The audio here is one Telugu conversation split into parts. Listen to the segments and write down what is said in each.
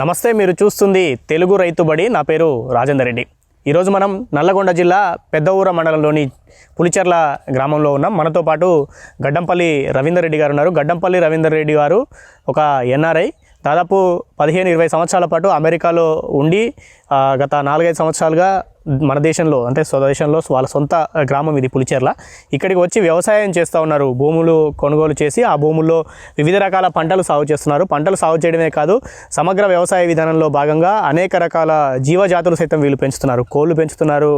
నమస్తే మీరు చూస్తుంది తెలుగు రైతుబడి నా పేరు రాజేందర్ రెడ్డి. ఈరోజు మనం నల్లగొండ జిల్లా పెద్దఊర మండలంలోని పులిచెర్ల గ్రామంలో ఉన్నాం. మనతో పాటు గడ్డంపల్లి రవీందర్ రెడ్డి గారు ఉన్నారు. గడ్డంపల్లి రవీందర్ రెడ్డి గారు ఒక ఎన్ఆర్ఐ. దాదాపు పదిహేను ఇరవై సంవత్సరాల పాటు అమెరికాలో ఉండి గత నాలుగైదు సంవత్సరాలుగా మన దేశంలో అంటే స్వదేశంలో వాళ్ళ సొంత గ్రామం ఇది పులిచెర్ల. ఇక్కడికి వచ్చి వ్యవసాయం చేస్తూ ఉన్నారు. భూములు కొనుగోలు చేసి ఆ భూముల్లో వివిధ రకాల పంటలు సాగు చేస్తున్నారు. పంటలు సాగు చేయడమే కాదు సమగ్ర వ్యవసాయ విధానంలో భాగంగా అనేక రకాల జీవజాతులు సైతం వీళ్ళు పెంచుతున్నారు. కోళ్ళు పెంచుతున్నారు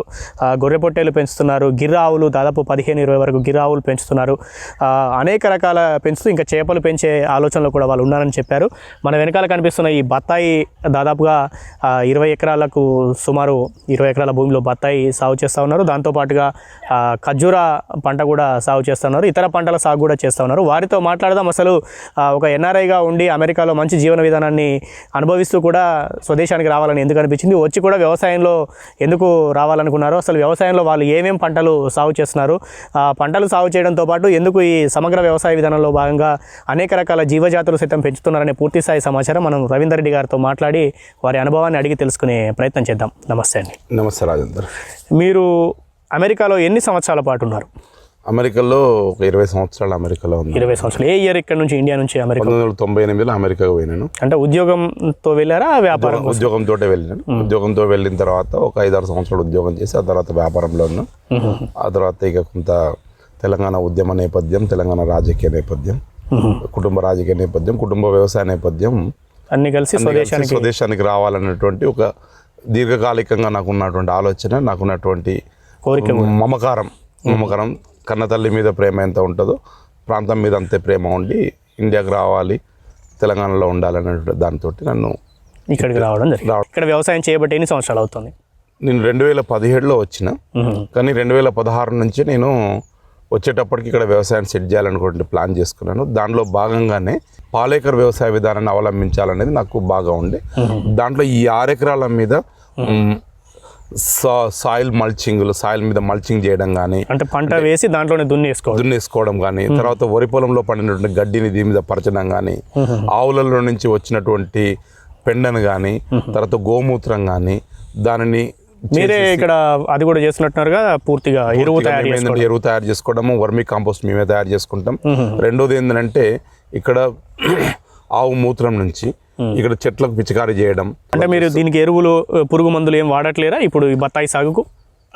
గొర్రె పొట్టేలు పెంచుతున్నారు గిర్రావులు దాదాపు పదిహేను ఇరవై వరకు గిర్రావులు పెంచుతున్నారు. అనేక రకాల పెంచుతూ ఇంకా చేపలు పెంచే ఆలోచనలో కూడా వాళ్ళు ఉన్నారని చెప్పారు. మన వెనకాల కనిపిస్తున్న ఈ బత్తాయి దాదాపుగా ఇరవై ఎకరాలకు సుమారు ఇరవై ఎకరాల భూమిలో బత్తాయి సాగు చేస్తూ ఉన్నారు. దాంతోపాటుగా ఖర్జూర పంట కూడా సాగు చేస్తున్నారు ఇతర పంటల సాగు కూడా చేస్తూ ఉన్నారు. వారితో మాట్లాడదాం. అసలు ఒక ఎన్ఆర్ఐగా ఉండి అమెరికాలో మంచి జీవన విధానాన్ని అనుభవిస్తూ కూడా స్వదేశానికి రావాలని ఎందుకు అనిపించింది? వచ్చి కూడా వ్యవసాయంలో ఎందుకు రావాలనుకున్నారు అసలు వ్యవసాయంలో వాళ్ళు ఏమేం పంటలు సాగు చేస్తున్నారు? పంటలు సాగు చేయడంతో పాటు ఎందుకు ఈ సమగ్ర వ్యవసాయ విధానంలో భాగంగా అనేక రకాల జీవజాతులు సైతం పెంచుతున్నారనే పూర్తి స్థాయి సమాచారం మనం రవీందర్ రెడ్డి గారితో మాట్లాడి వారి అనుభవాన్ని అడిగి తెలుసుకునే ప్రయత్నం చేద్దాం. నమస్తే అండి. నమస్తే రాజేందర్. మీరు అమెరికాలో ఎన్ని సంవత్సరాల పాటు ఉన్నారు? అమెరికాలో ఒక ఇరవై సంవత్సరాలు అమెరికాలో ఉంది ఇరవై సంవత్సరాలు. ఏ ఇయర్ ఇక్కడ నుంచి ఇండియా నుంచి అమెరికా? పంతొమ్మిది వందల తొంభై ఎనిమిదిలో అమెరికాకు పోయినాను. అంటే ఉద్యోగంతో వెళ్ళారా వ్యాపారం ఉద్యోగంతో వెళ్ళినాను ఉద్యోగంతో వెళ్ళిన తర్వాత ఒక ఐదారు సంవత్సరాలు ఉద్యోగం చేసి ఆ తర్వాత వ్యాపారంలో ఉన్నాను. ఆ తర్వాత ఇక కొంత తెలంగాణ ఉద్యమ నేపథ్యం తెలంగాణ రాజకీయ నేపథ్యం కుటుంబ రాజకీయ నేపథ్యం కుటుంబ వ్యవసాయ నేపథ్యం అన్ని కలిసి స్వదేశానికి స్వదేశానికి రావాలన్నటువంటి ఒక దీర్ఘకాలికంగా నాకు ఉన్నటువంటి ఆలోచన నాకున్నటువంటి కోరిక మమకారం మమకారం. కన్న తల్లి మీద ప్రేమ ఎంత ఉంటుందో ప్రాంతం మీద అంతే ప్రేమ ఉండి ఇండియాకి రావాలి తెలంగాణలో ఉండాలనే దాంతో నన్ను ఇక్కడికి రావడం జరిగింది. రావడం. ఇక్కడ వ్యవసాయం చేయబట్టి ఎన్ని సంవత్సరాలు అవుతుంది? నేను రెండు వేల పదిహేడులో వచ్చిన. కానీ రెండు వేల పదహారు నుంచి నేను వచ్చేటప్పటికి ఇక్కడ వ్యవసాయం సెట్ చేయాలనుకుంటే ప్లాన్ చేసుకున్నాను. దానిలో భాగంగానే పాలేకర్ వ్యవసాయ విధానాన్ని అవలంబించాలనేది నాకు బాగా ఉండే దాంట్లో ఈ ఆరు ఎకరాల మీద సా- సాయిల్ మల్చింగ్లు సాయిల్ మీద మల్చింగ్ చేయడం కానీ అంటే పంట వేసి దాంట్లోనే దున్నేసుకోవడం దున్నేసుకోవడం కానీ తర్వాత వరి పొలంలో పండినటువంటి గడ్డిని దీని మీద పరచడం కానీ ఆవులలో నుంచి వచ్చినటువంటి పెండను కానీ తర్వాత గోమూత్రం కానీ దానిని మీరే ఇక్కడ అది కూడా చేస్తున్నట్టున్నారుగా పూర్తిగా ఎరువు తయారు ఏంటంటే ఎరువు తయారు చేసుకోవడము వర్మీ కాంపోస్ట్ మేమే తయారు చేసుకుంటాం. రెండోది ఏంటంటే ఇక్కడ ఆవు మూత్రం నుంచి ఇక్కడ చెట్లకు పిచికారీ చేయడం. అంటే మీరు దీనికి ఎరువులు పురుగు మందులు ఏం వాడట్లేరా ఇప్పుడు ఈ బత్తాయి సాగుకు?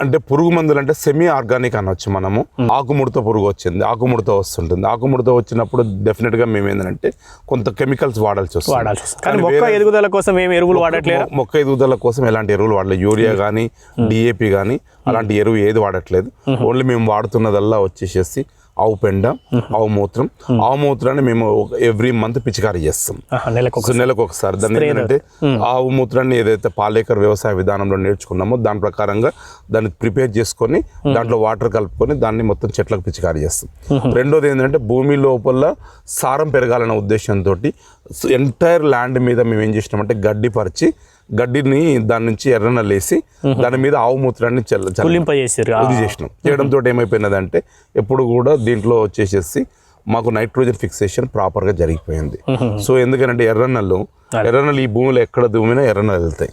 అంటే పురుగు మందులు అంటే సెమీ ఆర్గానిక్ అనొచ్చు మనము. ఆకుముడత పురుగు వచ్చింది ఆకుముడత వస్తుంటుంది. ఆకుముడత వచ్చినప్పుడు డెఫినెట్గా మేము ఏంటంటే కొంత కెమికల్స్ వాడాల్సి వస్తుంది. మొక్క ఎదుగుదల కోసం ఏం ఎరువులు వాడట్లేరా మొ- మొక్క ఎదుగుదల కోసం ఎలాంటి ఎరువులు వాడలేదు. యూరియా కానీ డిఏపి కానీ అలాంటి ఎరువు ఏది వాడట్లేదు. ఓన్లీ మేము వాడుతున్నదల్లా వచ్చేసేసి ఆవు పెండ ఆవు మూత్రం. ఆవు మూత్రాన్ని మేము ఎవ్రీ మంత్ పిచికారీ చేస్తాం. సో నెలకు ఒకసారి దాన్ని ఏంటంటే ఆవు మూత్రాన్ని ఏదైతే పాలేకర్ వ్యవసాయ విధానంలో నేర్చుకున్నామో దాని ప్రకారంగా దాన్ని ప్రిపేర్ చేసుకొని దాంట్లో వాటర్ కలుపుకొని దాన్ని మొత్తం చెట్లకు పిచికారీ చేస్తాం. రెండోది ఏంటంటే భూమి లోపల సారం పెరగాలనే ఉద్దేశంతో ఎంటైర్ ల్యాండ్ మీద మేము ఏం చేసినామంటే గడ్డి పరిచి గడ్డిని దాని నుంచి ఎర్రనలేసి దాని మీద ఆవు మూత్రాన్ని చల్ల ఇది చేసినాం. చేయడంతో ఏమైపోయినదంటే ఎప్పుడు కూడా దీంట్లో వచ్చేసేసి మాకు నైట్రోజన్ ఫిక్సేషన్ ప్రాపర్గా జరిగిపోయింది. సో ఎందుకంటే ఎర్రనల్లు ఎర్రనల్లు ఈ భూమిలో ఎక్కడ దుమ్మినా ఎర్రనల్లు వెళ్తాయి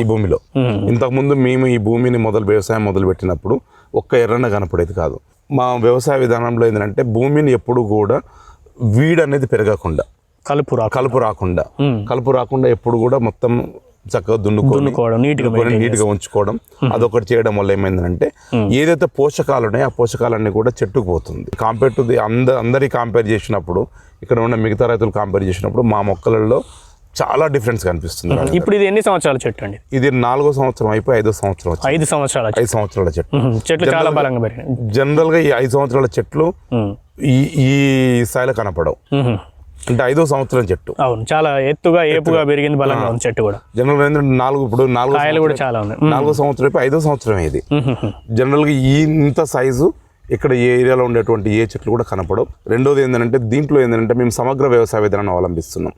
ఈ భూమిలో. ఇంతకుముందు మేము ఈ భూమిని మొదలు వ్యవసాయం మొదలు పెట్టినప్పుడు ఒక్క ఎర్రన కనపడేది కాదు. మా వ్యవసాయ విధానంలో ఏంటంటే భూమిని ఎప్పుడు కూడా వీడ్ అనేది పెరగకుండా కలుపు రాకు కలుపు రాకుండా కలుపు రాకుండా ఎప్పుడు కూడా మొత్తం చక్కగా దున్నుకోవడం, నీట్గా ఉంచుకోవడం. అదొకటి చేయడం వల్ల ఏమైందంటే ఏదైతే పోషకాలు ఉన్నాయో ఆ పోషకాలన్నీ కూడా చెట్టుకు పోతుంది. కంపేర్ టు ది అంద అందరి కంపేర్ చేసినప్పుడు ఇక్కడ ఉన్న మిగతా రైతులు కంపేర్ చేసినప్పుడు మా మొక్కలలో చాలా డిఫరెన్స్ కనిపిస్తుంది. ఇప్పుడు ఇది ఎన్ని సంవత్సరాల చెట్టు అండి? ఇది నాలుగో సంవత్సరం అయిపోయి ఐదో సంవత్సరం ఐదు సంవత్సరాల ఐదు సంవత్సరాల చెట్టు. చెట్లు చాలా బలంగా పెరిగినాయి జనరల్గా ఈ ఐదు సంవత్సరాల చెట్లు. ఈ ఈ స్థాయిలో కనపడవు. అంటే ఐదో సంవత్సరం చెట్టు. అవును చాలా ఎత్తుగా ఏపుగా పెరిగింది బలంగా ఉంది చెట్టు కూడా. జనరల్ ఏంటంటే నాలుగు ఇప్పుడు నాలుగు కాయలు కూడా చాలా ఉన్నాయి. నాలుగో సంవత్సరం ఐదో సంవత్సరం ఇది. మ్మ్. జనరల్గా ఈ ఇంత సైజు ఇక్కడ ఏ ఏరియాలో ఉండేటువంటి ఏ చెట్లు కూడా కనపడవు. రెండోది ఏంటంటే దీంట్లో ఏంటంటే మేము సమగ్ర వ్యవసాయ విధానాన్ని అవలంబిస్తున్నాం.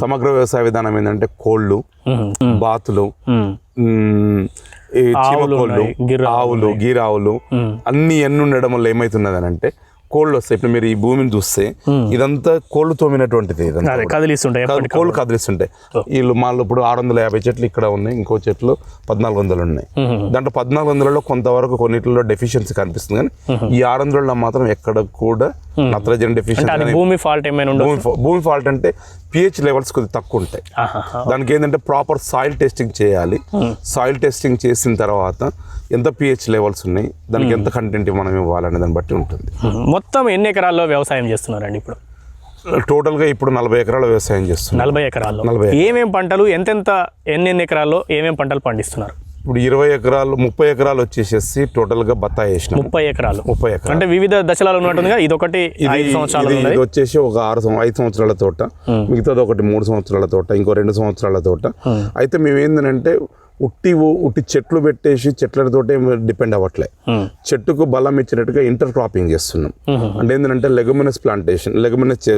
సమగ్ర వ్యవసాయ విధానం ఏంటంటే కోళ్ళు. బాతులు మ్మ్. మ్, ఈ చీమ ఆవులు గీరావులు అన్ని ఎన్ని ఉండడం వల్ల ఏమవుతున్నది అంటే కోళ్ళు వస్తాయి. ఇప్పుడు మీరు ఈ భూమిని చూస్తే ఇదంతా కోళ్ళు తోమినటువంటిది. కదిలిస్తుంటాయి కోళ్ళు కదిలిస్తుంటాయి. వీళ్ళు మాళ్ళు ఇప్పుడు ఆరు వందల యాభై చెట్లు ఇక్కడ ఉన్నాయి ఇంకో చెట్లు పద్నాలుగు వందలు ఉన్నాయి. దాంట్లో పద్నాలుగు వందలలో కొంతవరకు కొన్నిటిలో డెఫిషియన్సీ కనిపిస్తుంది కానీ ఈ ఆరు వందలలో మాత్రం ఎక్కడ కూడా నత్రజని డెఫిషియన్సీ భూమి ఫాల్ట్ ఏమైనా భూమి ఫాల్ట్ అంటే పిహెచ్ లెవెల్స్ కొద్దిగా తక్కువ ఉంటాయి. దానికి ఏంటంటే ప్రాపర్ సాయిల్ టెస్టింగ్ చేయాలి. సాయిల్ టెస్టింగ్ చేసిన తర్వాత ఎంత పిహెచ్ లెవెల్స్ ఉన్నాయి దానికి ఎంత కంటెంట్ మనం ఇవ్వాలనే దాన్ని బట్టి ఉంటుంది. మొత్తం ఎన్ని ఎకరాల్లో వ్యవసాయం చేస్తున్నారండి ఇప్పుడు? టోటల్గా ఇప్పుడు నలభై ఎకరాల వ్యవసాయం చేస్తున్నాం నలభై ఎకరాల్లో. నలభై ఏమేం పంటలు ఎంతెంత ఎన్ని ఎన్ని ఎకరాల్లో ఏమేం పంటలు పండిస్తున్నారు? ఇప్పుడు ఇరవై ఎకరాలు ముప్పై ఎకరాలు వచ్చేసేసి టోటల్గా బత్తాయి వేసినాం. ముప్పై ఎకరాలు. ముప్పై ఎకరాలు. అంటే వివిధ దశలలో ఉన్నట్టుగా ఇది సంవత్సరాలు ఇది- వచ్చేసి ఒక ఆరు ఐదు సంవత్సరాల తోట. మిగతాది ఒకటి మూడు సంవత్సరాల తోట ఇంకో రెండు సంవత్సరాల తోట. అయితే మేము ఏంటంటే ఉట్టి ఉట్టి చెట్లు పెట్టేసి చెట్లతోటే డిపెండ్ అవ్వట్లే. చెట్టుకు బలం ఇచ్చినట్టుగా ఇంటర్ క్రాపింగ్ చేస్తున్నాం. అంటే ఏంటంటే లెగమినస్ ప్లాంటేషన్ లెగమినస్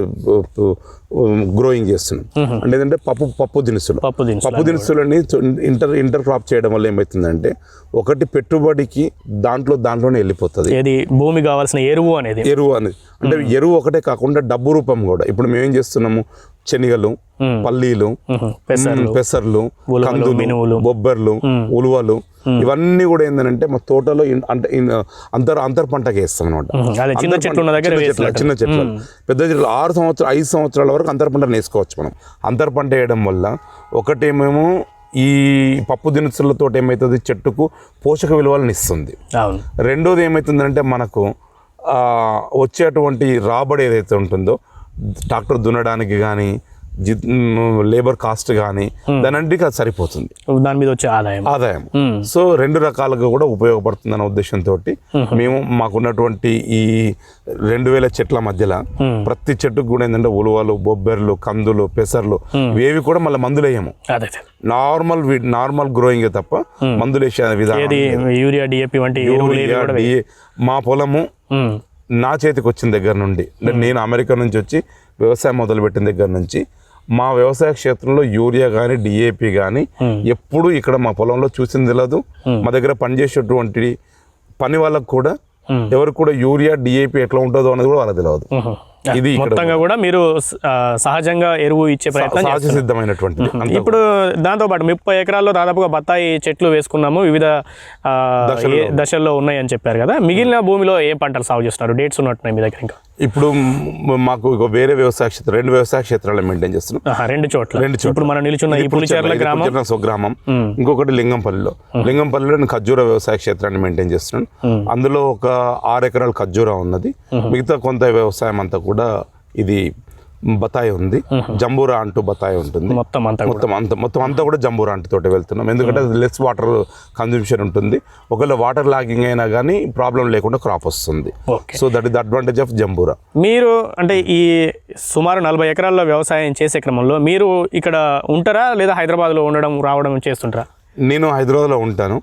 గ్రోయింగ్ చేస్తున్నాం. అంటే ఏంటంటే పప్పు పప్పు దినుసులు. పప్పు పప్పు దినుసులని ఇంటర్ ఇంటర్ క్రాప్ చేయడం వల్ల ఏమవుతుందంటే ఒకటి పెట్టుబడికి దాంట్లో దాంట్లోనే వెళ్ళిపోతుంది. ఏది భూమి కావాల్సిన ఎరువు అనేది. ఎరువు అనేది. అంటే ఎరువు ఒకటే కాకుండా డబ్బు రూపం కూడా. ఇప్పుడు మేము ఏం చేస్తున్నాము? శనగలు పల్లీలు. పెసర్లు కందులు. బొబ్బర్లు ఉలువలు ఇవన్నీ కూడా ఏంటంటే మా తోటలో అంటే అంతర్ అంతర్ పంటకి వేస్తాం అనమాట చిన్న చెట్లు చిన్న చెట్లు. చెట్లు పెద్ద చెట్లు. ఆరు సంవత్సరాలు ఐదు సంవత్సరాల వరకు అంతర్ పంట వేసుకోవచ్చు మనం. అంతర్ పంట వేయడం వల్ల ఒకటేమేమో ఈ పప్పు దినుసులతో ఏమవుతుంది చెట్టుకు పోషక విలువలను ఇస్తుంది. రెండోది ఏమవుతుందంటే మనకు వచ్చేటువంటి రాబడి ఏదైతే ఉంటుందో ట్రాక్టర్ దున్నడానికి కానీ లేబర్ కాస్ట్ కానీ దానంటికి అది సరిపోతుంది. దాని మీద వచ్చే ఆదాయం. ఆదాయం. సో రెండు రకాలుగా కూడా ఉపయోగపడుతుంది అనే ఉద్దేశంతో మేము మాకున్నటువంటి ఈ రెండు వేల చెట్ల మధ్యలో ప్రతి చెట్టుకు కూడా ఏంటంటే ఉలువలు బొబ్బెర్లు కందులు పెసర్లు ఇవేవి కూడా మళ్ళీ మందులు వేయము అదే అదే. నార్మల్ నార్మల్ గ్రోయింగ్ తప్ప మందులు వేసే విధానం యూరియా డిఏపి వంటి. మా పొలము. నా చేతికి వచ్చిన దగ్గర నుండి నేను అమెరికా నుంచి వచ్చి వ్యవసాయం మొదలుపెట్టిన దగ్గర నుంచి మా వ్యవసాయ క్షేత్రంలో యూరియా కానీ డిఏపి కానీ ఎప్పుడు ఇక్కడ మా పొలంలో చూసింది తెలియదు మా దగ్గర పనిచేసేటువంటి పని వాళ్ళకు కూడా ఎవరికి కూడా యూరియా డిఏపి ఎట్లా ఉంటుందో అనేది కూడా వాళ్ళకి తెలియదు. ఇది మొత్తంగా కూడా మీరు సహజంగా ఎరువు ఇచ్చే ప్రయత్నం సహజ సిద్ధమైనటువంటిది. అంతా ఇప్పుడు దాంతోపాటు ముప్పై ఎకరాల్లో దాదాపుగా బత్తాయి చెట్లు వేసుకున్నాము. వివిధ దశల్లో. ఉన్నాయి అని చెప్పారు కదా. మిగిలిన భూమిలో ఏ పంటలు సాగు చేస్తున్నారు డేట్స్ ఉన్నట్టున్నాయి మీ దగ్గర ఇంకా. ఇప్పుడు మాకు వేరే వ్యవసాయ క్షేత్రం రెండు వ్యవసాయ క్షేత్రాలు మెయింటైన్ చేస్తున్నాం. రెండు చోట్ల. రెండు చోట్ల. ఇప్పుడు మనం నిలుచున్న ఈ పులిచెర్ల గ్రామం. స్వగ్రామం. ఇంకొకటి లింగంపల్లిలో. లింగంపల్లిలో నేను ఖర్జూర వ్యవసాయ క్షేత్రాన్ని మెయింటైన్ చేస్తున్నాను అందులో ఒక ఆరు ఎకరాల ఖర్జూర ఉన్నది. మిగతా కొంత వ్యవసాయం అంతా కూడా ఇది బతాయి ఉంది. జంబూరా అంటూ బతాయి ఉంటుంది. మొత్తం అంతా మొత్తం అంత మొత్తం అంతా కూడా జంబూరా అంటు తోటి వెళ్తున్నాం. ఎందుకంటే లెస్ వాటర్ కన్జ్యూమ్షన్ ఉంటుంది. ఒకవేళ వాటర్ లాగింగ్ అయినా కానీ ప్రాబ్లం లేకుండా క్రాప్ వస్తుంది. So that is the advantage of జంబూరా. మీరు అంటే ఈ సుమారు నలభై ఎకరాల్లో వ్యవసాయం చేసే క్రమంలో మీరు ఇక్కడ ఉంటారా లేదా హైదరాబాద్లో ఉండడం రావడం చేస్తుంటారా? నేను హైదరాబాద్లో ఉంటాను.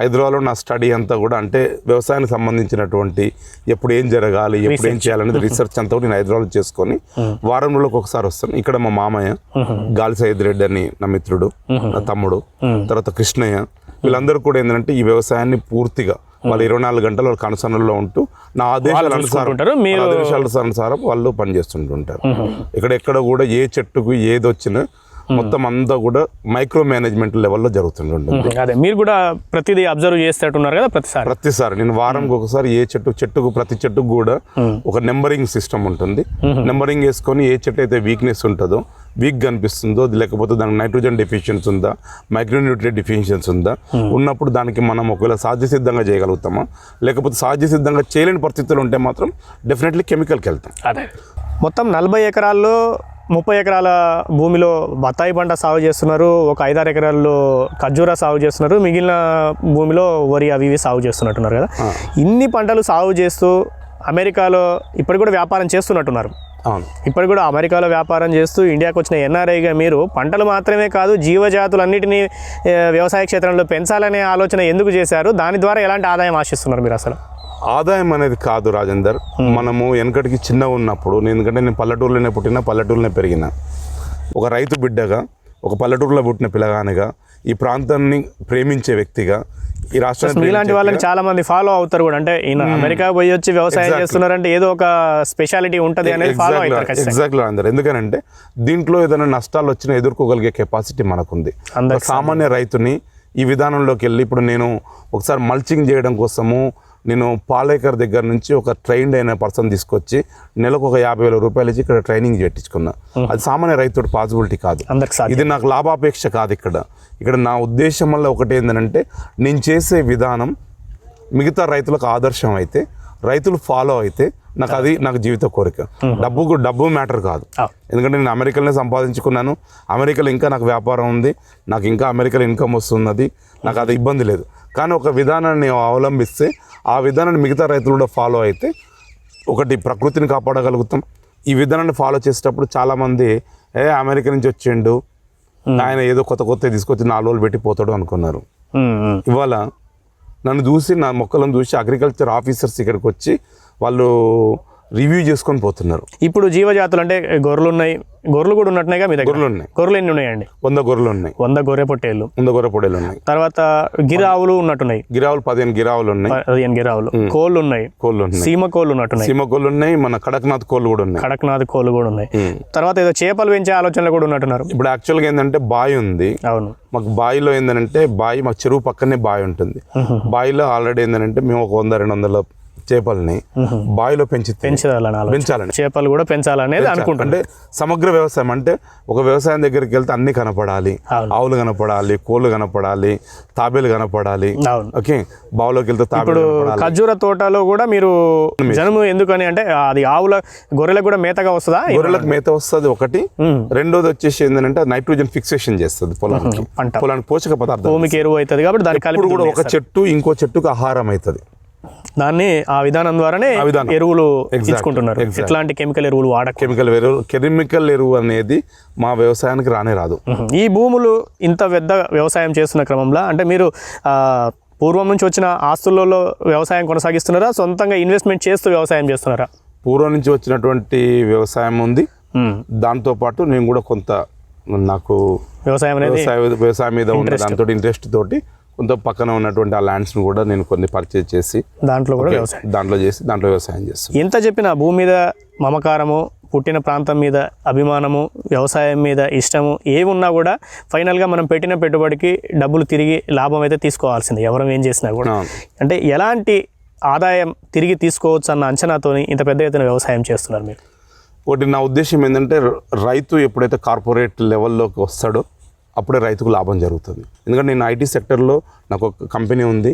హైదరాబాద్లో నా స్టడీ అంతా కూడా అంటే వ్యవసాయానికి సంబంధించినటువంటి ఎప్పుడు ఏం జరగాలి ఎప్పుడు ఏం చేయాలనేది రీసెర్చ్ అంతా కూడా నేను హైదరాబాద్ చేసుకొని వారం రోజులకు ఒకసారి వస్తాను. ఇక్కడ మా మామయ్య గాలి సైద్ రెడ్డి అని నా మిత్రుడు నా తమ్ముడు తర్వాత కృష్ణయ్య. వీళ్ళందరూ కూడా ఏంటంటే ఈ వ్యవసాయాన్ని పూర్తిగా వాళ్ళు ఇరవై నాలుగు గంటలు వాళ్ళకి అనుసరణలో ఉంటూ నా ఆదేశాల అనుసారం వాళ్ళ ఆదేశాల అనుసారం వాళ్ళు పనిచేస్తుంటుంటారు. ఇక్కడ ఎక్కడ కూడా ఏ చెట్టుకు ఏది వచ్చినా మొత్తం అంతా కూడా మైక్రో మేనేజ్మెంట్ లెవెల్లో జరుగుతుంటుంది. అదే. మీరు కూడా ప్రతిదీ అబ్జర్వ్ చేసేటట్టున్నారు కదా ప్రతిసారి? ప్రతిసారి. నేను వారంకి ఒకసారి ఏ చెట్టు చెట్టుకు ప్రతి చెట్టుకు కూడా ఒక నెంబరింగ్ సిస్టమ్ ఉంటుంది. నెంబరింగ్ వేసుకొని ఏ చెట్టు అయితే వీక్నెస్ ఉంటుందో వీక్ కనిపిస్తుందో లేకపోతే దానికి నైట్రోజన్ డెఫిషియన్స్ ఉందా మైక్రోన్యూట్రియన్ డెఫిషియన్స్ ఉందా ఉన్నప్పుడు దానికి మనం ఒకవేళ సహజ సిద్ధంగా చేయగలుగుతామా లేకపోతే సహజ సిద్ధంగా చేయలేని పరిస్థితులు ఉంటే మాత్రం డెఫినెట్లీ కెమికల్కి వెళ్తాం. అదే. మొత్తం నలభై ఎకరాల్లో ముప్పై ఎకరాల భూమిలో బత్తాయి పంట సాగు చేస్తున్నారు. ఒక ఐదారు ఎకరాల్లో ఖర్జూరా సాగు చేస్తున్నారు. మిగిలిన భూమిలో వరి అవి ఇవి సాగు చేస్తున్నట్టున్నారు కదా. ఇన్ని పంటలు సాగు చేస్తూ అమెరికాలో ఇప్పటికి కూడా వ్యాపారం చేస్తున్నట్టున్నారు. అవును. ఇప్పటికి కూడా అమెరికాలో వ్యాపారం చేస్తూ ఇండియాకి వచ్చిన ఎన్ఆర్ఐగా మీరు పంటలు మాత్రమే కాదు జీవజాతులన్నిటినీ వ్యవసాయ క్షేత్రంలో పెంచాలనే ఆలోచన ఎందుకు చేశారు? దాని ద్వారా ఎలాంటి ఆదాయం ఆశిస్తున్నారు మీరు అసలు? ఆదాయం అనేది కాదు రాజేందర్. మనము వెనకటికి చిన్న ఉన్నప్పుడు నేను ఎందుకంటే నేను పల్లెటూరులోనే పుట్టిన పల్లెటూరులోనే పెరిగిన. ఒక రైతు బిడ్డగా ఒక పల్లెటూరులో పుట్టిన పిల్లగానిగా ఈ ప్రాంతాన్ని ప్రేమించే వ్యక్తిగా ఈ రాష్ట్రాన్ని మీలాంటి ప్రేమించే వాళ్ళని చాలా మంది ఫాలో అవుతారు కూడా. అంటే ఈయన అమెరికా పోయి వచ్చి వ్యవసాయం. చేస్తున్నారంటే ఏదో ఒక స్పెషాలిటీ ఉంటది అనేది ఫాలో అవుతారు ఎగ్జాక్ట్లీ అందరు ఎందుకనంటే దీంట్లో ఏదైనా నష్టాలు వచ్చినా ఎదుర్కోగలిగే కెపాసిటీ మనకుంది. సామాన్య రైతుని ఈ విధానంలోకి వెళ్ళి ఇప్పుడు నేను ఒకసారి మల్చింగ్ చేయడం కోసము నేను పాలేకర్ దగ్గర నుంచి ఒక ట్రైన్డ్ అయిన పర్సన్ తీసుకొచ్చి నెలకు ఒక యాభై వేల రూపాయలు ఇచ్చి ఇక్కడ ట్రైనింగ్ పెట్టించుకున్నా అది సామాన్య రైతుడు పాసిబిలిటీ కాదు. ఇది నాకు లాభాపేక్ష కాదు ఇక్కడ. ఇక్కడ నా ఉద్దేశం వల్ల ఒకటి ఏంటంటే నేను చేసే విధానం మిగతా రైతులకు ఆదర్శం అయితే రైతులు ఫాలో అయితే నాకు అది నాకు జీవిత కోరిక. డబ్బు డబ్బు మ్యాటర్ కాదు. ఎందుకంటే నేను అమెరికాలోనే సంపాదించుకున్నాను. అమెరికాలో ఇంకా నాకు వ్యాపారం ఉంది. నాకు ఇంకా అమెరికాలో ఇన్కమ్ వస్తున్నది. నాకు అది ఇబ్బంది లేదు. కానీ ఒక విధానాన్ని అవలంబిస్తే ఆ విధానాన్ని మిగతా రైతులు కూడా ఫాలో అయితే ఒకటి ప్రకృతిని కాపాడగలుగుతాం. ఈ విధానాన్ని ఫాలో చేసేటప్పుడు చాలామంది ఏ అమెరికా నుంచి వచ్చిండు ఆయన ఏదో కొత్త కొత్త తీసుకొచ్చి నాలుగు రోజులు పెట్టి పోతాడు అనుకున్నారు. ఇవాళ నన్ను చూసి నా మొక్కలను చూసి అగ్రికల్చర్ ఆఫీసర్స్ ఇక్కడికి వచ్చి వాళ్ళు రివ్యూ చేసుకొని పోతున్నారు. ఇప్పుడు జీవజాతులు అంటే గొర్రెలు ఉన్నాయి గొర్రెలు కూడా ఉన్నట్టున్నాయిగా మీ దగ్గర? గొర్రెలు ఉన్నాయి గొర్రెలు ఎన్ని ఉన్నాయండి? వంద గొర్రెలు ఉన్నాయి వంద గొర్రె పొట్టేళ్ళు. వంద గొర్రె పొడేలు ఉన్నాయి తర్వాత గిరావులు ఉన్నట్టున్నాయి. గిరావులు పదిహేను గిరావులు ఉన్నాయి పదిహేను గిరావులు. కోళ్ళు ఉన్నాయి కోళ్ళు ఉన్నాయి సీమ కోళ్ళు ఉన్నట్టున్నాయి. సీమ కోళ్ళు ఉన్నాయి మన కడక్నాథ్ కోళ్ళు కూడా ఉన్నాయి. కడక్నాథ్ కోళ్ళు కూడా ఉన్నాయి. తర్వాత ఏదో చేపలు పెంచే ఆలోచనలు కూడా ఉన్నట్టున్నారు. ఇప్పుడు యాక్చువల్గా ఏంటంటే బావి ఉంది. అవును. మాకు బావిలో ఏంటంటే బావి మాకు చెరువు పక్కనే బావి ఉంటుంది. బావిలో ఆల్రెడీ ఏంటంటే మేము ఒక వంద రెండు వందల చేపల్ని బావిలో పెంచి పెంచాలని పెంచాలని. చేపలు కూడా పెంచాలనేది అనుకుంటున్నాను అంటే సమగ్ర వ్యవసాయం అంటే ఒక వ్యవసాయం దగ్గరికి వెళ్తే అన్ని కనపడాలి. ఆవులు కనపడాలి కోళ్ళు కనపడాలి తాబేలు కనపడాలి. ఓకే? బావిలోకి వెళ్తే తాబేలు ఖర్జూర తోటలో కూడా మీరు జనము. ఎందుకని అంటే అది ఆవుల గొర్రెలకు కూడా మేతగా వస్తుందా? గొర్రెలకు మేత వస్తుంది ఒకటి. రెండోది వచ్చేసి ఏంటంటే నైట్రోజన్ ఫిక్సేషన్ చేస్తుంది పొలానికి. పొలానికి పోషక పదార్థం భూమికి ఎరువు అవుతుంది కాబట్టి ఇప్పుడు కూడా ఒక చెట్టు ఇంకో చెట్టుకు ఆహారం అవుతుంది. దాన్ని ఆ విధానం ద్వారానే. ఎరువులు. ఇచ్చుకుంటున్నారు. ఎట్లాంటి కెమికల్ ఎరువులు వాడక కెమికల్ ఎరువు కెమికల్ ఎరువు అనేది మా వ్యవసాయానికి రానే రాదు ఈ భూములు ఇంత పెద్ద వ్యవసాయం చేస్తున్న క్రమంలో అంటే మీరు పూర్వం నుంచి వచ్చిన ఆస్తులలో వ్యవసాయం కొనసాగిస్తున్నారా సొంతంగా ఇన్వెస్ట్మెంట్ చేస్తూ వ్యవసాయం చేస్తున్నారా పూర్వం నుంచి వచ్చినటువంటి వ్యవసాయం ఉంది ఉమ్. దాంతో పాటు నేను కూడా కొంత నాకు వ్యవసాయ వ్యవసాయం మీద ఉన్న దాంతో ఇంట్రెస్ట్ తోటి కొంత పక్కన ఉన్నటువంటి ఆ ల్యాండ్స్ని కూడా నేను కొన్ని పర్చేజ్ చేసి దాంట్లో కూడా వ్యవసాయం. దాంట్లో చేసి దాంట్లో వ్యవసాయం చేస్తాను ఎంత చెప్పినా భూమి మీద మమకారము పుట్టిన ప్రాంతం మీద అభిమానము వ్యవసాయం మీద ఇష్టము ఏవి ఉన్నా కూడా ఫైనల్గా మనం పెట్టిన పెట్టుబడికి డబ్బులు తిరిగి లాభం అయితే తీసుకోవాల్సింది. ఎవరం ఏం చేసినా కూడా. అంటే ఎలాంటి ఆదాయం తిరిగి తీసుకోవచ్చు అన్న అంచనాతోని ఇంత పెద్ద ఎత్తున వ్యవసాయం చేస్తున్నారు మీరు? ఒకటి నా ఉద్దేశం ఏంటంటే రైతు ఎప్పుడైతే కార్పొరేట్ లెవెల్లోకి వస్తాడో అప్పుడే రైతుకు లాభం జరుగుతుంది. ఎందుకంటే నేను ఐటీ సెక్టర్లో నాకు ఒక కంపెనీ ఉంది.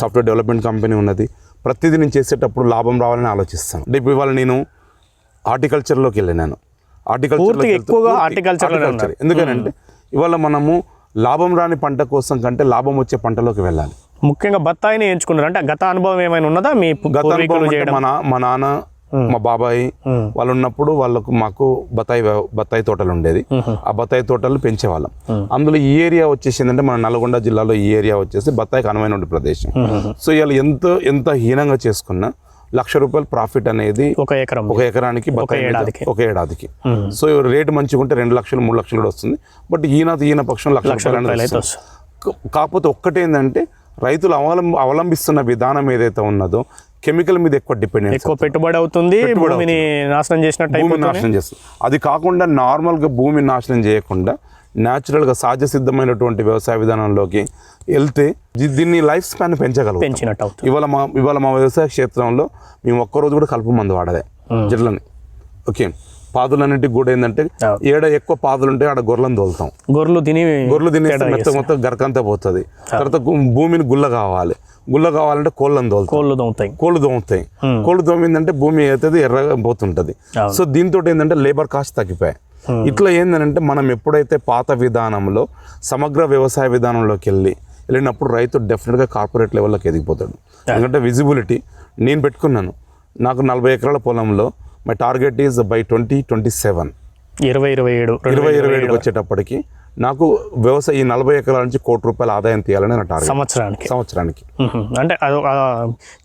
సాఫ్ట్వేర్ డెవలప్మెంట్ కంపెనీ ఉన్నది. ప్రతిదీ నేను చేసేటప్పుడు లాభం రావాలని ఆలోచిస్తాను. అంటే ఇప్పుడు ఇవాళ నేను హార్టికల్చర్లోకి వెళ్ళాను హార్టికల్చర్. ఎందుకనంటే ఇవాళ మనము లాభం రాని పంట కోసం కంటే లాభం వచ్చే పంటలోకి వెళ్ళాలి. ముఖ్యంగా బత్తాయిని ఎంచుకున్నారు. అంటే గత అనుభవం ఏమైనా ఉన్నదా? మీ గత అనుభవం మా నాన్న మా బాబాయ్. వాళ్ళు ఉన్నప్పుడు వాళ్ళకు మాకు బత్తాయి బత్తాయి తోటలు ఉండేది. ఆ బత్తాయి తోటలు పెంచేవాళ్ళం. అందులో ఈ ఏరియా వచ్చేసి ఏంటంటే మన నల్గొండ జిల్లాలో ఈ ఏరియా వచ్చేసి బత్తాయికి అనువైన ప్రదేశం. సో ఇవాళ ఎంత ఎంత హీనంగా చేసుకున్నా లక్ష రూపాయల ప్రాఫిట్ అనేది ఒక ఎకరం. ఒక ఎకరానికి బత్తాయి. ఒక ఏడాదికి. సో రేటు మంచిగా ఉంటే రెండు లక్షలు మూడు లక్షలు కూడా వస్తుంది. బట్ ఈయన ఈయన పక్షం లక్ష రూపాయలు కాకపోతే ఒక్కటేందంటే రైతులు అవలం అవలంబిస్తున్న విధానం ఏదైతే ఉన్నదో కెమికల్ మీద ఎక్కువ డిపెండెన్స్ ఎక్కువ పెట్టుబడి అవుతుంది భూమిని నాశనం చేసినట్టు అయిపోతుంది. నాశనం చేస్తుంది. అది కాకుండా నార్మల్గా భూమి నాశనం చేయకుండా న్యాచురల్గా సహజ సిద్ధమైనటువంటి వ్యవసాయ విధానంలోకి వెళ్తే దీన్ని లైఫ్ స్పాన్ పెంచగలుగుతాం. పెంచినట్టు ఇవాళ మా ఇవాళ మా వ్యవసాయ క్షేత్రంలో మేము ఒక్కరోజు కూడా కలుపు మందు వాడదే జిడ్లని ఓకే పాదులన్నింటికి కూడా ఏంటంటే. ఏడ ఎక్కువ పాదులు ఉంటే ఆడ గొర్రెలను తోలుతాం. గొర్రెలు తిని గొర్రెలు తేడా మెత్త మొత్తం గరకంతా పోతుంది. తర్వాత భూమిని గుల్ల కావాలి. గుల్ల కావాలంటే కోళ్ళని తోలుతాం. కోళ్ళు దొంగతాయి కోళ్ళు దోముతాయి. కోళ్ళు దోమిందంటే భూమి అవుతుంది ఎర్రగా పోతుంటది. సో దీంతో ఏంటంటే లేబర్ కాస్ట్ తగ్గిపోయాయి. ఇట్లా ఏంటంటే మనం ఎప్పుడైతే పాత విధానంలో సమగ్ర వ్యవసాయ విధానంలోకి వెళ్ళి వెళ్ళినప్పుడు రైతు డెఫినెట్గా కార్పొరేట్ లెవెల్లోకి ఎదిగిపోతాడు. ఎందుకంటే విజిబిలిటీ నేను పెట్టుకున్నాను. నాకు నలభై ఎకరాల పొలంలో my target is by twenty twenty seven. ఇరవై ఇరవై ఏడు ఇరవై ఇరవై ఏడుకి వచ్చేటప్పటికి నాకు వ్యవసాయ ఈ నలభై ఎకరాల నుంచి కోటి రూపాయల ఆదాయం తీయాలని నా టార్గెట్. సంవత్సరానికి. సంవత్సరానికి. అంటే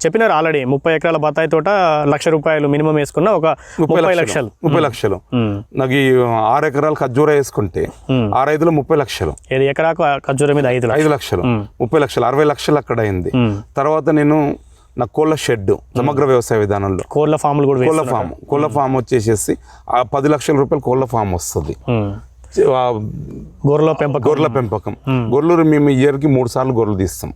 చెప్పినారు ఆల్రెడీ ముప్పై ఎకరాల బత్తాయి తోట లక్ష రూపాయలు మినిమం వేసుకున్న ఒక ముప్పై లక్షలు. ముప్పై లక్షలు. నాకు ఈ ఆరు ఎకరాలు ఖర్జూర వేసుకుంటే ఆరు ఐదులో ముప్పై లక్షలు. ఏది ఎకరాకు ఖర్జూర మీద ఐదు ఐదు లక్షలు. ముప్పై లక్షలు. అరవై లక్షలు అక్కడ అయింది. తర్వాత నేను నా కోళ్ళ షెడ్ సమగ్ర వ్యవసాయ విధానంలో. కోళ్ళ ఫామ్లు కూడా కోళ్ళ. ఫామ్. కోళ్ళ ఫామ్ వచ్చేసేసి ఆ పది లక్షల రూపాయలు కోళ్ళ ఫామ్ వస్తుంది. గొర్రెల పెంపకం. గొర్రెల పెంపకం. గొర్రెలు మేము ఇయర్కి మూడు సార్లు గొర్రెలు తీస్తాం.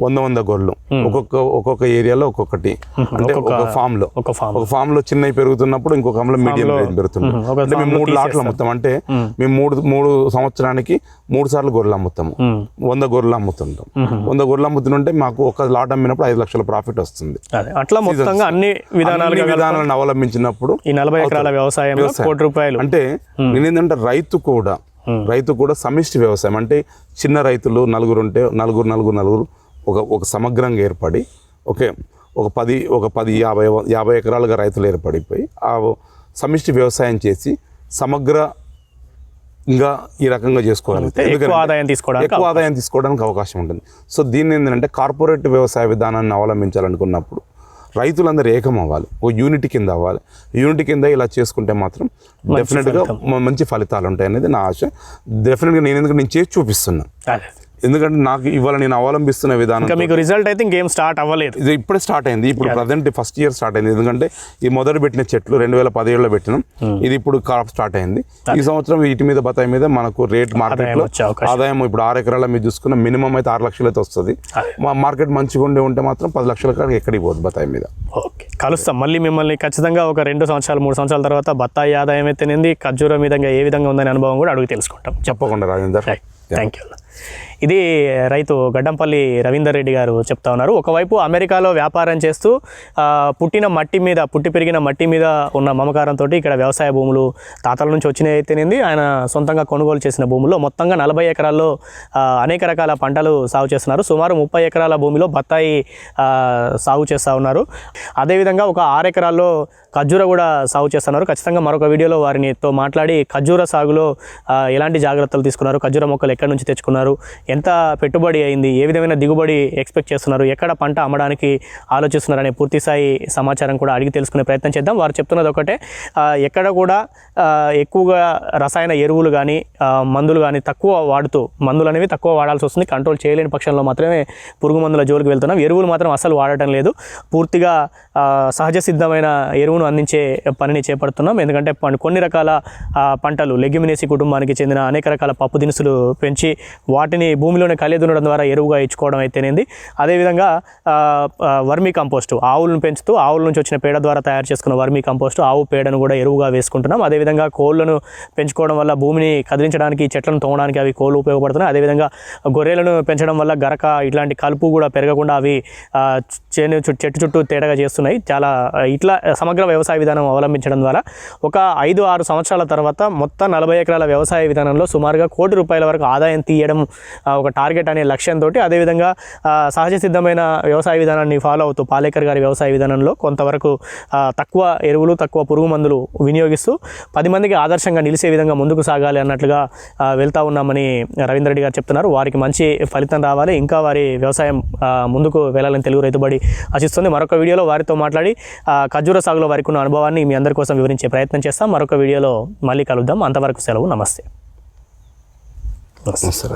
వంద వంద గొర్రెలు. ఒక్కొక్క ఒక్కొక్క ఏరియాలో ఒక్కొక్కటి. అంటే ఒక ఫామ్లో ఒక ఫామ్. లో చిన్నవి పెరుగుతున్నప్పుడు ఇంకో ఫామ్లో మీడియం రేంజ్ పెరుగుతుంది అంటే మేము మూడు లాట్లు అమ్ముతాం. అంటే మేము. మూడు మూడు సంవత్సరానికి మూడు సార్లు గొర్రెలు అమ్ముతాము. మ్మ్. వంద గొర్రెలు అమ్ముతుంటాం. వంద గొర్రెలు అమ్ముతుంటే మాకు ఒక లాట్ అమ్మినప్పుడు ఐదు లక్షల ప్రాఫిట్ వస్తుంది. అట్లా మొత్తంగా అన్ని విధానాలను అవలంబించినప్పుడు ఈ నలభై ఎకరాల వ్యవసాయంలో కోటి రూపాయలు. అంటే నేనేంటంటే రైతు కూడా రైతు కూడా సమిష్టి వ్యవసాయం అంటే చిన్న రైతులు నలుగురు ఉంటే నలుగురు నలుగురు నలుగురు ఒక ఒక సమగ్రంగా ఏర్పడి ఓకే ఒక పది ఒక పది యాభై యాభై ఎకరాలుగా రైతులు ఏర్పడిపోయి ఆ సమిష్టి వ్యవసాయం చేసి సమగ్ర ఇంకా ఈ రకంగా చేసుకోగలుగుతారు ఎక్కువ ఆదాయం తీసుకోవడానికి ఎక్కువ ఆదాయం తీసుకోవడానికి అవకాశం ఉంటుంది. సో దీన్ని ఏంటంటే కార్పొరేట్ వ్యవసాయ విధానాన్ని అవలంబించాలనుకున్నప్పుడు రైతులందరూ ఏకం అవ్వాలి. ఓ యూనిట్ కింద అవ్వాలి. యూనిట్ కింద ఇలా చేసుకుంటే మాత్రం డెఫినెట్గా మంచి ఫలితాలు ఉంటాయి అనేది నా ఆశ. డెఫినెట్గా నేను ఎందుకంటే నేను చేసి చూపిస్తున్నాను ఎందుకంటే నాకు ఇవాళ నేను అవలంబిస్తున్న విధానం మీకు రిజల్ట్ అయితే ఇంకేం స్టార్ట్ అవ్వలేదు. ఇది ఇప్పుడే స్టార్ట్ అయింది. ఇప్పుడు ప్రజెంట్ ఫస్ట్ ఇయర్ స్టార్ట్ అయింది. ఎందుకంటే ఈ మొదటి పెట్టిన చెట్లు రెండు వేల పదిహేడులో పెట్టినాం. ఇది ఇప్పుడు క్రాప్ స్టార్ట్ అయింది. ఈ సంవత్సరం వీటి మీద బతాయి మీద మనకు రేట్ మార్కెట్లో వచ్చే అవకాశం. ఆదాయం ఇప్పుడు ఆరు ఎకరాల మీద చూసుకున్న మినిమం అయితే ఆరు లక్షలు అయితే వస్తుంది. మా మార్కెట్ మంచిగా ఉండే ఉంటే మాత్రం పది లక్షల కాడికి ఎక్కడికి పోదు బతాయి మీద. ఓకే. కలుస్తాం. మళ్ళీ మిమ్మల్ని ఖచ్చితంగా ఒక రెండు సంవత్సరాలు మూడు సంవత్సరాల తర్వాత బత్తాయి ఆదాయం అయితేనేది ఖర్జూర మీద ఏ విధంగా ఉందనే అనుభవం కూడా అడుగు తెలుసుకుంటాం. చెప్పకుండా రాజేందర్. థ్యాంక్ యూ ఇది రైతు గడ్డంపల్లి రవీందర్ రెడ్డి గారు చెప్తా ఉన్నారు. ఒకవైపు అమెరికాలో వ్యాపారం చేస్తూ పుట్టిన మట్టి మీద పుట్టి పెరిగిన మట్టి మీద ఉన్న మమకారంతో ఇక్కడ వ్యవసాయ భూములు తాతల నుంచి వచ్చినాయి అయితేనేది ఆయన సొంతంగా కొనుగోలు చేసిన భూముల్లో మొత్తంగా నలభై ఎకరాల్లో అనేక రకాల పంటలు సాగు చేస్తున్నారు. సుమారు ముప్పై ఎకరాల భూమిలో బత్తాయి సాగు చేస్తూ ఉన్నారు. అదేవిధంగా ఒక ఆరు ఎకరాల్లో ఖర్జూర కూడా సాగు చేస్తున్నారు. ఖచ్చితంగా మరొక వీడియోలో వారినితో మాట్లాడి ఖర్జూర సాగులో ఎలాంటి జాగ్రత్తలు తీసుకున్నారు? ఖర్జూర మొక్కలు ఎక్కడి నుంచి తెచ్చుకున్నారు? ఎంత పెట్టుబడి అయింది? ఏ విధమైన దిగుబడి ఎక్స్పెక్ట్ చేస్తున్నారు? ఎక్కడ పంట అమ్మడానికి ఆలోచిస్తున్నారనే పూర్తి స్థాయి సమాచారం కూడా అడిగి తెలుసుకునే ప్రయత్నం చేద్దాం. వారు చెప్తున్నది ఒకటే ఎక్కడ కూడా ఎక్కువగా రసాయన ఎరువులు కానీ మందులు కానీ తక్కువ వాడుతూ మందులు అనేవి తక్కువ వాడాల్సి వస్తుంది. కంట్రోల్ చేయలేని పక్షంలో మాత్రమే పురుగు మందుల జోలికి వెళ్తున్నాం. ఎరువులు మాత్రం అసలు వాడటం లేదు. పూర్తిగా సహజ సిద్ధమైన ఎరువును అందించే పనిని చేపడుతున్నాం. ఎందుకంటే కొన్ని రకాల పంటలు లెగ్యుమినేసి కుటుంబానికి చెందిన అనేక రకాల పప్పు దినుసులు పెంచి వాటిని భూమిలోనే కలియదునడం ద్వారా ఎరువుగా ఇచ్చుకోవడం అయితేనేది. అదేవిధంగా వర్మీ కంపోస్టు ఆవులను పెంచుతూ ఆవుల నుంచి వచ్చిన పేడ ద్వారా తయారు చేసుకున్న వర్మీ కంపోస్టు ఆవు పేడను కూడా ఎరువుగా వేసుకుంటున్నాం. అదేవిధంగా కోళ్ళను పెంచుకోవడం వల్ల భూమిని కదిలించడానికి చెట్లను తోమడానికి అవి కోళ్ళు ఉపయోగపడుతున్నాయి. అదేవిధంగా గొర్రెలను పెంచడం వల్ల గరక ఇట్లాంటి కలుపు కూడా పెరగకుండా అవి చేను చెట్టు చుట్టూ తేడాగా చేస్తున్నాయి. చాలా ఇట్లా సమగ్ర వ్యవసాయ విధానం అవలంబించడం ద్వారా ఒక ఐదు ఆరు సంవత్సరాల తర్వాత మొత్తం నలభై ఎకరాల వ్యవసాయ విధానంలో సుమారుగా కోటి రూపాయల వరకు ఆదాయం తీయడం ఒక టార్గెట్ అనే లక్ష్యంతో అదేవిధంగా సహజ సిద్ధమైన వ్యవసాయ విధానాన్ని ఫాలో అవుతూ పాలేకర్ గారి వ్యవసాయ విధానంలో కొంతవరకు తక్కువ ఎరువులు తక్కువ పురుగు మందులు వినియోగిస్తూ పది మందికి ఆదర్శంగా నిలిచే విధంగా ముందుకు సాగాలి అన్నట్లుగా వెళ్తూ వెళ్తా ఉన్నామని రవీంద్ర రెడ్డి గారు చెప్తున్నారు. వారికి మంచి ఫలితం రావాలి. ఇంకా వారి వ్యవసాయం ముందుకు వెళ్ళాలని తెలుగు రైతుబడి ఆశిస్తుంది. మరొక వీడియోలో వారితో మాట్లాడి ఖర్జూర సాగులో వారికి ఉన్న అనుభవాన్ని మీ అందరి కోసం వివరించే ప్రయత్నం చేస్తాం. మరొక వీడియోలో మళ్ళీ కలుద్దాం. అంతవరకు సెలవు. నమస్తే. సరే